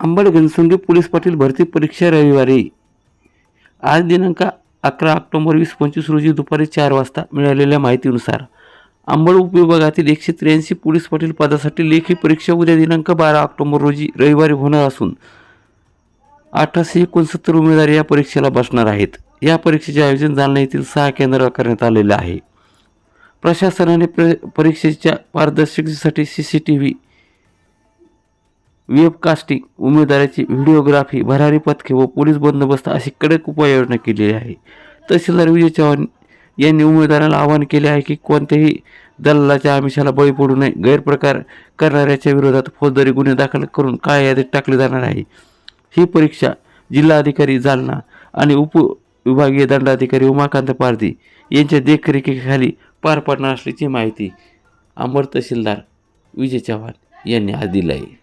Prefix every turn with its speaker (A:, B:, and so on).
A: Ambad घनसंगी police Patil भरती परीक्षा रविवारी. आज दिनांक अकरा ऑक्टोबर वीस पंचवीस रोजी दुपारी चार वाजता मिळालेल्या माहितीनुसार अंबड उपविभागातील एकशे त्र्याऐंशी पोलीस पाटील पदासाठी लेखी परीक्षा उद्या दिनांक बारा ऑक्टोबर रोजी रविवारी होणार असून अठराशे एकोणसत्तर उमेदवार या परीक्षेला बसणार आहेत. या परीक्षेचे आयोजन जालना येथील सहा केंद्रावर करण्यात आलेले आहे. प्रशासनाने प्र परीक्षेच्या पारदर्शकतेसाठी C C T V webcasting उमेदवाराची व्हिडिओग्राफी भरारी पथके व पोलीस बंदोबस्त अशी कडक उपाययोजना केलेली आहे. तहसीलदार विजय चव्हाण यांनी उमेदवाराला आवाहन केले आहे की कोणत्याही दलालाच्या आमिषाला बळी पडू नये गैरप्रकार करणाऱ्याच्या विरोधात फौजदारी गुन्हे दाखल करून काय यादीत टाकले जाणार आहे. ही परीक्षा जिल्हाधिकारी जालना आणि उपविभागीय दंडाधिकारी उमाकांत पारधी यांच्या देखरेखीखाली पार पडणार असल्याची माहिती अमर तहसीलदार विजय चव्हाण यांनी आज दिली आहे.